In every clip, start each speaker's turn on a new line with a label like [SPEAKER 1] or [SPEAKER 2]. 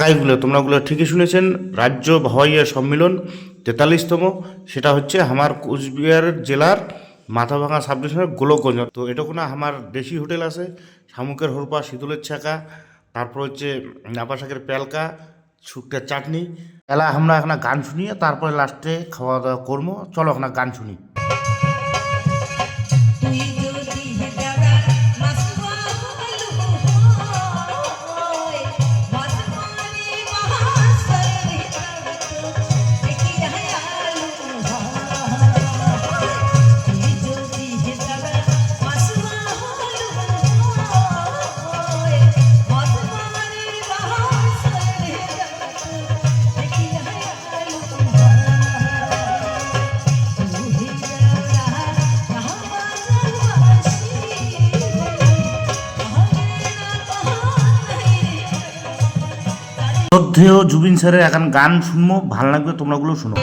[SPEAKER 1] জায়গাগুলো তোমরা ওগুলো ঠিকই শুনেছেন, রাজ্য ভাওয়াইয়া সম্মিলন তেতাল্লিশতম, সেটা হচ্ছে আমার কোচবিহার জেলার মাথাভাঙা সাব ডিভিশনের গোলকগঞ্জ। তো এটা কোনো আমার দেশি হোটেল আছে, শামুকের হরপা, শীতলের ছাকা তারপর হচ্ছে নাপা শাকের পেলকা শুকটার চাটনি। এলা আমরা এখন গান শুনিয়ে তারপরে লাস্টে খাওয়া দাওয়া করব। চলো এখন গান শুনি। শ্রদ্ধেয় জুবিন স্যারের এখন গান শুনব ভালো লাগবে তোমরাগুলো শুনো।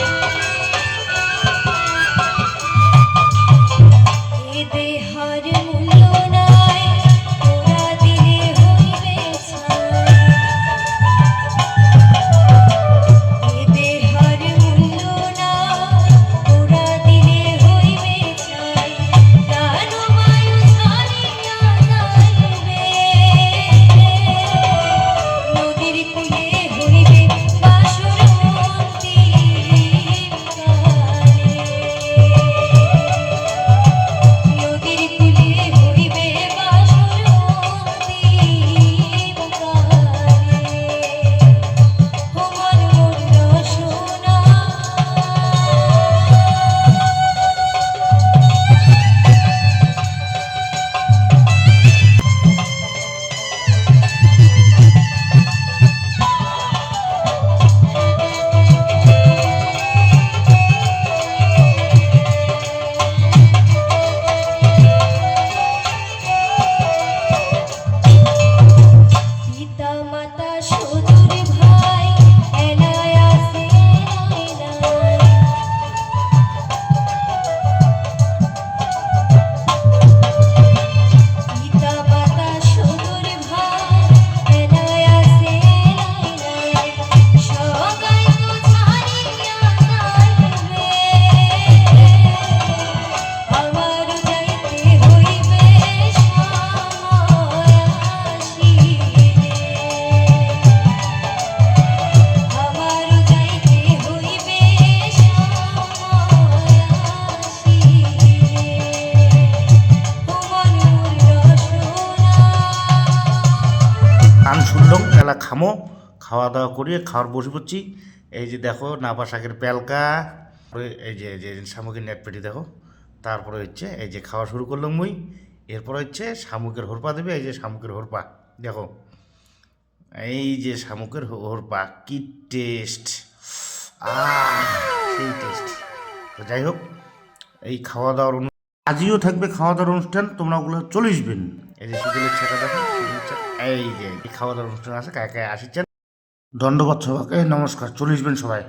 [SPEAKER 1] শুনলাম খামো খাওয়া দাওয়া করিয়ে খাওয়ার বসে পড়ছি। এই যে দেখো নাপা শাকের তারপরে এই যে যে শামুকের নেট পেটি দেখো, তারপরে হচ্ছে এই যে খাওয়া শুরু করলাম মুই, এরপর হচ্ছে শামুকের হরপা দেবে, এই যে শামুকের হরপা, দেখো। এই যে শামুকের হরপা, কি টেস্ট সেই টেস্ট। তো যাই হোক, এই খাওয়া দাওয়ার আজও থাকবে খাওয়া দাওয়ার অনুষ্ঠান, তোমরা ওগুলো চলে আসবেন। এই যে শীতলের ছাকা দেখো শীতলের এই যে এই খাওয়া দাওয়ার অনুষ্ঠান আছে কায় আসিচ্ছেন? দণ্ডবাদ সবাইকে নমস্কার চলে আসবেন সবাই।